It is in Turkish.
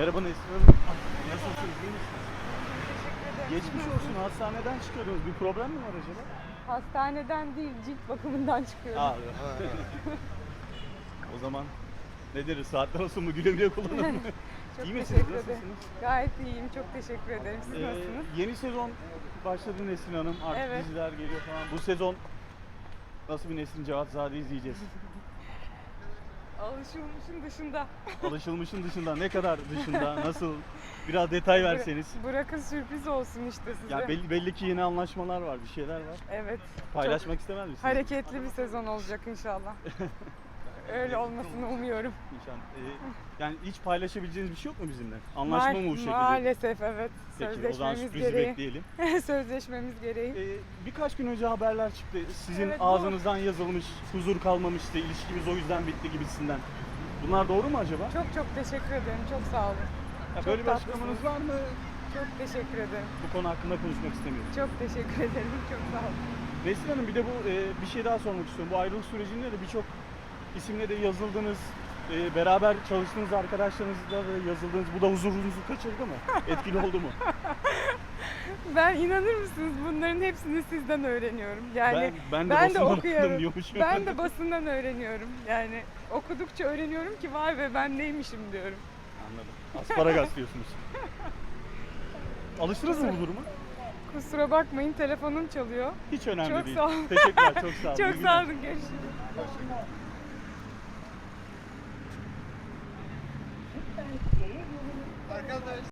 Merhaba Nesrin Hanım. Nasılsınız? iyi misiniz? Geçmiş olsun. Hastaneden çıkıyordunuz. Bir problem mi var acaba? Hastaneden değil, cilt bakımından çıkıyorum. Aa, o zaman ne deriz? Saatler olsun mu? Güle güle kullanın? Çok iyi misiniz? teşekkür ederim. Nasılsınız? Gayet iyiyim, çok teşekkür ederim. Siz Ee, nasılsınız? yeni sezon başladı Nesrin Hanım. Artık Evet. diziler geliyor falan. Bu sezon nasıl bir Nesrin Cevatzade izleyeceğiz? Alışılmışın dışında. Alışılmışın dışında ne kadar dışında? Nasıl? Biraz detay verseniz. Bırakın sürpriz olsun işte size. Ya belli, belli ki yeni anlaşmalar var, bir şeyler var. Evet. Paylaşmak istemez misiniz? Hareketli bir sezon olacak inşallah. Öyle olmasını umuyorum. İnşallah. Ee, yani hiç paylaşabileceğiniz bir şey yok mu bizimle? Anlaşma Ma- mı bu şekilde? Maalesef evet. Peki o zaman Sözleşmemiz sürprizi gereği. bekleyelim. Sözleşmemiz gereği. Ee, birkaç gün önce haberler çıktı. Sizin Evet, bu- ağzınızdan yazılmış, huzur kalmamıştı, ilişkimiz o yüzden bitti gibisinden. Bunlar doğru mu acaba? Çok çok teşekkür ederim. Çok sağ olun. Ya böyle bir tatlısınız. açıklamanız var mı? Çok teşekkür ederim. Bu konu hakkında konuşmak istemiyorum. Çok teşekkür ederim. Çok sağ olun. Nesrin Hanım bir de bu e, bir şey daha sormak istiyorum. Bu ayrılık sürecinde de birçok isimle de yazıldınız. E, beraber çalıştığınız arkadaşlarınızla da yazıldınız. Bu da huzurunuzu kaçırdı mı? Etkili oldu mu? Ben inanır mısınız bunların hepsini sizden öğreniyorum. Yani ben, ben de ben de okuyorum. Ben de basından öğreniyorum. Yani okudukça öğreniyorum ki vay be ben neymişim diyorum. Anladım. Asparagas diyorsunuz. Alıştınız mı bu duruma? Kusura bakmayın telefonum çalıyor. Hiç önemli Çok değil. sağ olun. Teşekkürler, çok sağ olun. Çok sağ olun görüşürüz. Arkadaşlar.